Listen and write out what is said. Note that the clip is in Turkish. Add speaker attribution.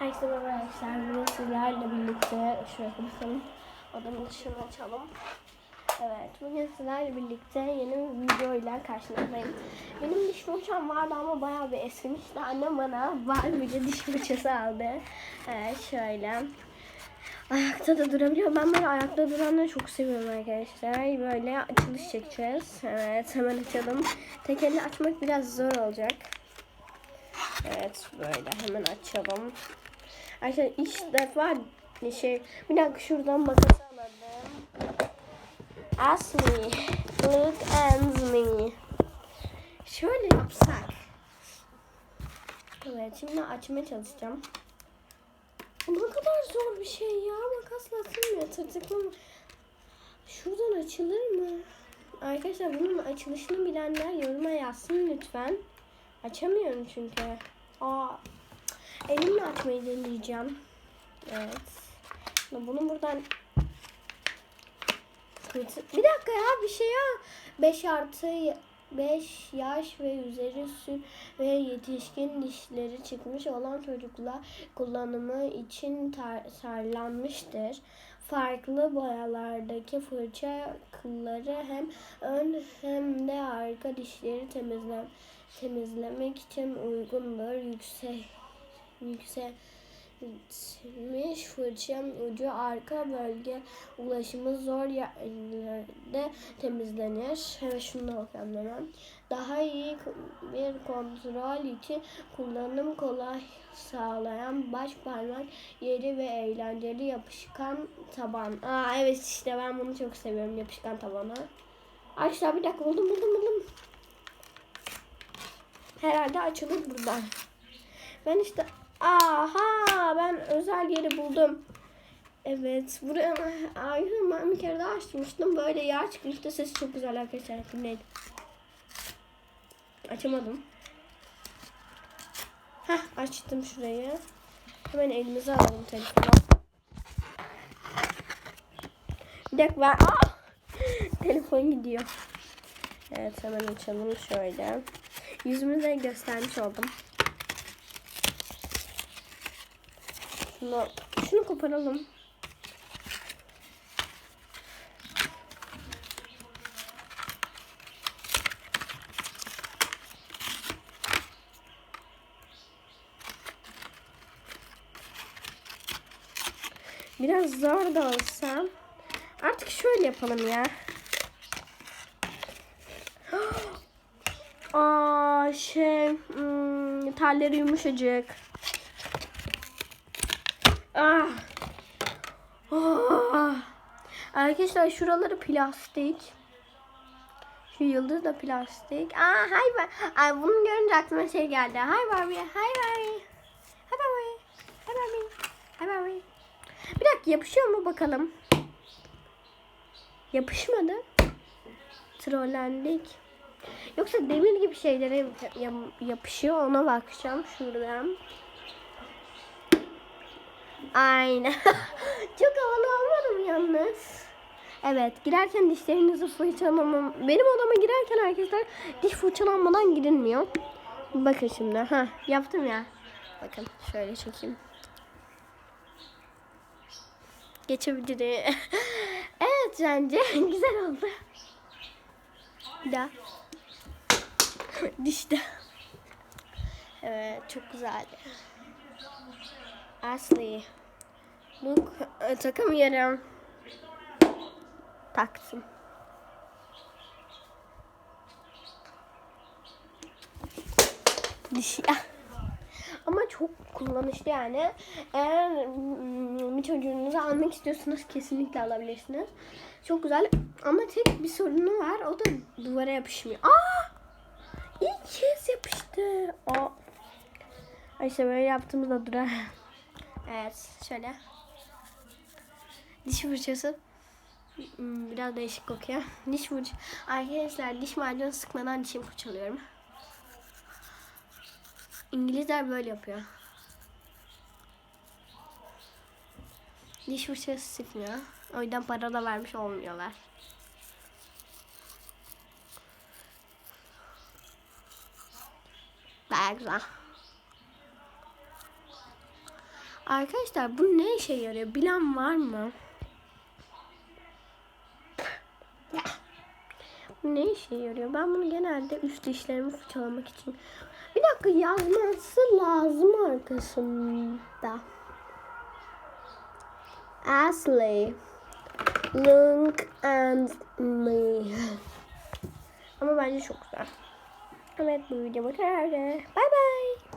Speaker 1: Herkese merhaba arkadaşlar. Bugün sizlerle birlikte şöyle bakalım. Odamın ışığını açalım. Evet, bugün sizlerle birlikte yeni bir video ile karşınızdayım. Benim diş fırçam vardı ama bayağı bir eskimişti. Annem bana Barbie'li diş fırçası aldı. Evet, şöyle. Ayakta da durabiliyor. Ben böyle ayakta duranları çok seviyorum arkadaşlar. Böyle açılış çekeceğiz. Evet, hemen açalım. Tekerini açmak biraz zor olacak. Evet böyle hemen açalım. Arkadaşlar ilk defa şey bir dakika şuradan makas alalım. Ask me. Look at me. Şöyle yapsak. Evet şimdi açmaya çalışacağım. Bu ne kadar zor bir şey ya. Makasla açılmıyor. Tırtıklı Şuradan açılır mı? Arkadaşlar bunun açılışını bilenler yoruma yazsın lütfen. Açamıyorum çünkü. Aa, elimle açmayı deneyeceğim. Evet. Bunu buradan bir dakika ya bir şey ya. 5 artı 5 yaş ve üzeri süt ve yetişkin dişleri çıkmış olan çocuklar kullanımı için tasarlanmıştır. Farklı boyalardaki fırça kılları hem ön hem de arka dişleri temizle, temizlemek için uygundur. Yüksek yükselmiş fırça ucu arka bölge ulaşımı zor yerlerde temizlenir. Evet şunu bakalım hemen. Daha iyi bir kontrol için kullanım kolay sağlayan baş parmak yeri ve eğlenceli yapışkan taban. Aa evet işte ben bunu çok seviyorum yapışkan tabanı. Arkadaşlar bir dakika buldum buldum buldum. Herhalde açılır buradan. Ben işte aha ben özel yeri buldum. Evet buraya ayrı ben bir kere daha açmıştım. Böyle yer çıkmıştı. Sesi çok güzel arkadaşlar. Dinleyin. Açamadım. Heh açtım şurayı. Hemen elimize alalım telefonu. Bir dakika ben... Ah! Telefon gidiyor. Evet hemen açalım şöyle. Yüzümü göstermiş oldum. Şunu, şunu koparalım. Biraz zor da olsa. Artık şöyle yapalım ya. Aa şey hmm, telleri yumuşacık. Ah. Oh. Arkadaşlar şuraları plastik. Şu yıldız da plastik. Aa hay Ay bunu görünce aklıma şey geldi. Hay Barbie. Hay Barbie. Hay Barbie. Hay Barbie. Hay Barbie. Bir dakika yapışıyor mu bakalım. Yapışmadı. Trollendik. Yoksa demir gibi şeylere yapışıyor ona bakacağım şuradan. Aynen. Çok havalı olmadı mı yalnız? Evet girerken dişlerinizi fırçalamam. Benim odama girerken arkadaşlar diş fırçalanmadan girilmiyor. Bakın şimdi. ha yaptım ya. Bakın şöyle çekeyim. Geçebilirim. evet bence güzel oldu. Bir daha. Dişte. Evet çok güzeldi. Ashley. Look e, takamıyorum. Taktım. Dişi. Ama çok kullanışlı yani. Eğer mm, bir çocuğunuzu almak istiyorsanız kesinlikle alabilirsiniz. Çok güzel ama tek bir sorunu var. O da duvara yapışmıyor. Aa! İlk kez yapıştı. Aa. İşte böyle yaptığımızda durar. Evet şöyle. Diş fırçası. Hmm, Biraz değişik kokuyor. Diş fırça. Arkadaşlar diş macunu sıkmadan dişimi fırçalıyorum. İngilizler böyle yapıyor. Diş fırçası sıkmıyor. O yüzden para da vermiş olmuyorlar. Güzel. Arkadaşlar bu ne işe yarıyor? Bilen var mı? Bu ne işe yarıyor? Ben bunu genelde üst dişlerimi fırçalamak için. Bir dakika yazması lazım arkasında. Ashley. Look and me. Ama bence çok güzel. Evet bu video bu kadardı. Bye bye.